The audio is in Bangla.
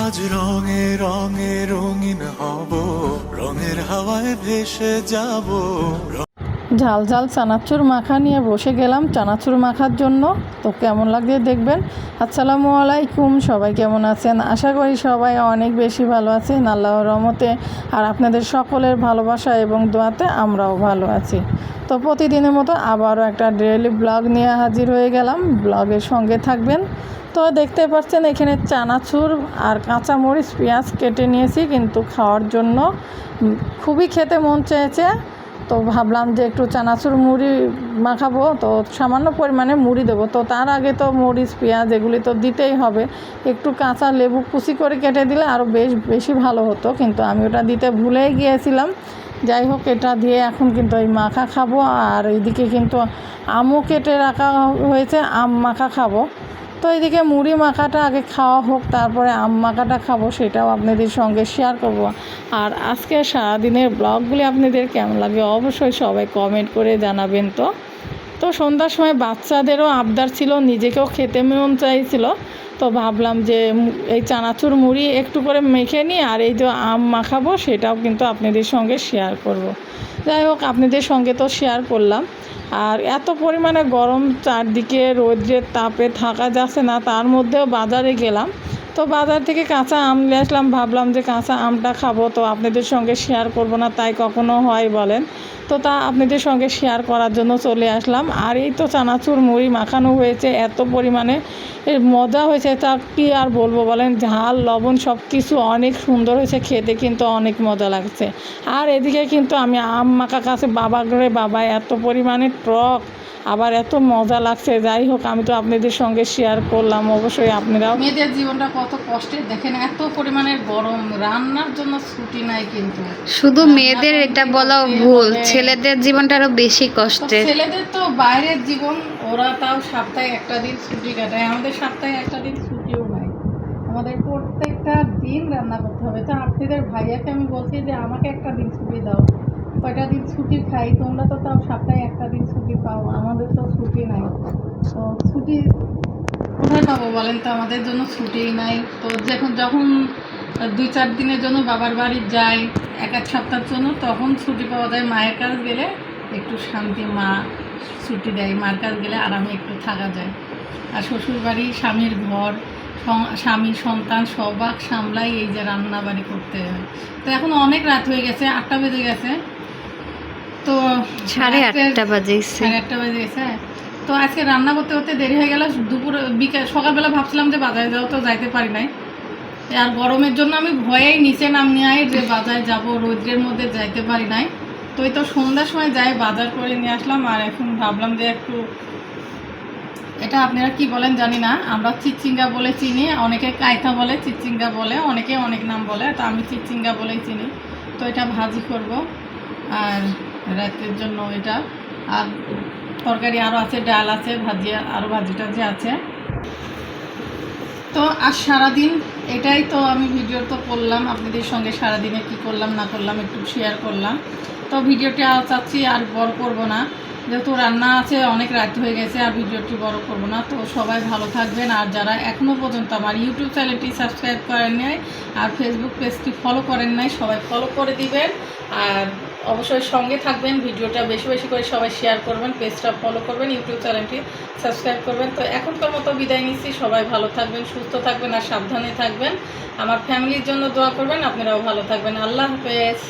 আজ রঙে রঙে রঙিন হব, রঙের হাওয়ায় ভেসে যাব। ঝাল ঝাল চানাচুর মাখা নিয়ে বসে গেলাম চানাচুর মাখার জন্য। তো কেমন লাগবে দেখবেন? আসসালামু আলাইকুম, সবাই কেমন আছেন? আশা করি সবাই অনেক বেশি ভালো আছেন, আল্লাহর রহমতে। আর আপনাদের সকলের ভালোবাসা এবং দোয়াতে আমরাও ভালো আছি। তো প্রতিদিনের মতো আবারও একটা ডেইলি ব্লগ নিয়ে হাজির হয়ে গেলাম। ব্লগের সঙ্গে থাকবেন তো দেখতে পাচ্ছেন এখানে চানাচুর আর কাঁচা কাঁচামরিচ পেঁয়াজ কেটে নিয়েছি কিন্তু খাওয়ার জন্য খুবই খেতে মন চেয়েছে। তো ভাবলাম যে একটু চানাচুর মুড়ি মাখাবো, তো সামান্য পরিমাণে মুড়ি দেবো। তো তার আগে তো মরিচ, পেঁয়াজ এগুলি তো দিতেই হবে। একটু কাঁচা লেবু কুচি করে কেটে দিলে আরও বেশ বেশি ভালো হতো, কিন্তু আমি ওটা দিতে ভুলেই গিয়েছিলাম। যাই হোক, এটা দিয়ে এখন কিন্তু এই মাখা খাব, আর এইদিকে কিন্তু আমও কেটে রাখা হয়েছে, আম মাখা খাব। তো এদিকে মুড়ি মাখাটা আগে খাওয়া হোক, তারপরে আম মাখাটা খাব, সেটাও আপনাদের সঙ্গে শেয়ার করব। আর আজকে সারাদিনের ব্লগগুলি আপনাদের কেমন লাগে অবশ্যই সবাই কমেন্ট করে জানাবেন তো। তো সন্ধ্যার সময় বাচ্চাদেরও আবদার ছিল, নিজেকেও খেতে মন চাইছিল। তো ভাবলাম যে এই চানাচুর মুড়ি একটু করে মেখে নিই আর এই যে আম মাখাবো সেটাও কিন্তু আপনাদের সঙ্গে শেয়ার করব। যাই হোক, আপনাদের সঙ্গে তো শেয়ার করলাম। আর এত পরিমাণে গরম চারদিকে রৌদ্রের তাপে থাকা যাচ্ছে না, তার মধ্যেও বাজারে গেলাম। তো বাজার থেকে কাঁচা আম নিয়ে আসলাম, ভাবলাম যে কাঁচা আমটা খাব। তো আপনাদের সঙ্গে শেয়ার করব না, তাই কখনো হয় বলেন। তো তা আপনাদের সঙ্গে শেয়ার করার জন্য চলে আসলাম। আর এই তো চানাচুর মুড়ি মাখানো হয়েছে, এত পরিমাণে এর মজা হয়েছে। তা কী আর বলব বলেন, ঝাল, লবণ সব কিছু অনেক সুন্দর হয়েছে, খেতে কিন্তু অনেক মজা লাগছে। আর এদিকে কিন্তু আমি আম মাখা কাছে বাবা ঘরে, বাবা এত পরিমাণে টক। আবার এত মজা লাগছে যাই হোক আমি তো আপনাদের সঙ্গে শেয়ার করলাম অবশ্যই আপনারাও। মেয়েদের জীবনটা কত কষ্টের দেখেন এত পরিমাণের গরম রান্নার জন্য ছুটি নাই কিন্তু। শুধু মেয়েদের এটা বলাও ভুল ছেলেদের জীবনটা আরও বেশি তো কষ্টের ছেলেদের তো বাইরের জীবন ওরা তাও সপ্তাহে একটা দিন ছুটি কাটায় আমাদের সপ্তাহে একটা দিন ছুটিও নাই। আমাদের প্রত্যেকটা দিন রান্না করতে হবে। তো আপনাদের ভাইয়াকে আমি বলছি যে আমাকে একটা দিন ছুটি দাও। কয়টা দিন ছুটি খাই? তোমরা তো তাও সপ্তাহে একটা দিন ছুটি পাও, আমাদের তো ছুটি নাই। তো ছুটি কোথায় পাবো বলেন তো? আমাদের জন্য ছুটিই নাই। তো যখন যখন দুই চার দিনের জন্য বাবার বাড়ি যাই, এক এক সপ্তাহের জন্য, তখন ছুটি পাওয়া যায়। মায়ের কাছ গেলে একটু শান্তি, মা ছুটি দেয়। মার কাছ গেলে আরামে একটু থাকা যায়। আর শ্বশুর বাড়ি স্বামীর ঘর স্বামী, সন্তান সবাক সামলাই এই যে রান্না বাড়ি করতে হয়। তো এখন অনেক রাত হয়ে গেছে, আটটা বেজে গেছে। তো সাড়ে আটটা বাজেছে সাড়ে আটটা বেজে গেছে। তো আজকে রান্না করতে করতে দেরি হয়ে গেল। দুপুর বিকাল সকালবেলা ভাবছিলাম যে বাজারে যাও তো যাইতে পারি নাই। আর গরমের জন্য আমি ভয়েই নিচে নামি আই যে বাজারে যাব রৌদ্রের মধ্যে যাইতে পারি নাই। তো এই তো সন্ধ্যার সময় যাই বাজার করে নিয়ে আসলাম। আর এখন ভাবলাম যে একটু এটা আপনারা কি বলেন জানি না। আমরা চিচিঙ্গা বলে চিনি অনেকে কায়থা বলে চিচিঙ্গা বলে অনেকে অনেক নাম বলে। তো আমি চিচিঙ্গা বলেই চিনি। তো এটা ভাজি করব। আর রাতের জন্য এটা। আর তরকারি আরও আছে, ডাল আছে, ভাজি আরও ভাজি টাজি আছে। তো আর সারাদিন এটাই তো আমি ভিডিও তো করলাম, আপনাদের সঙ্গে সারাদিনে কি করলাম, না করলাম একটু শেয়ার করলাম। তো ভিডিওটা চাচ্ছি আর বড় করব না। যেহেতু রান্না আছে, অনেক রাত হয়ে গেছে, আর ভিডিওটি বড় করব না। তো সবাই ভালো থাকবেন। আর যারা এখনও পর্যন্ত আমার ইউটিউব চ্যানেলটি সাবস্ক্রাইব করেন নাই, আর ফেসবুক পেজটি ফলো করেন নাই, সবাই ফলো করে দিবেন। আর অবশ্যই সঙ্গে থাকবেন, ভিডিওটা বেশি বেশি করে সবাই শেয়ার করবেন পেজটা ফলো করবেন ইউটিউব চ্যানেলটি সাবস্ক্রাইব করবেন। তো এখনকার মতো বিদায় নিচ্ছি, সবাই ভালো থাকবেন, সুস্থ থাকবেন আর সাবধানে থাকবেন। আমার ফ্যামিলির জন্য দোয়া করবেন, আপনারাও ভালো থাকবেন। আল্লাহ হাফেজ।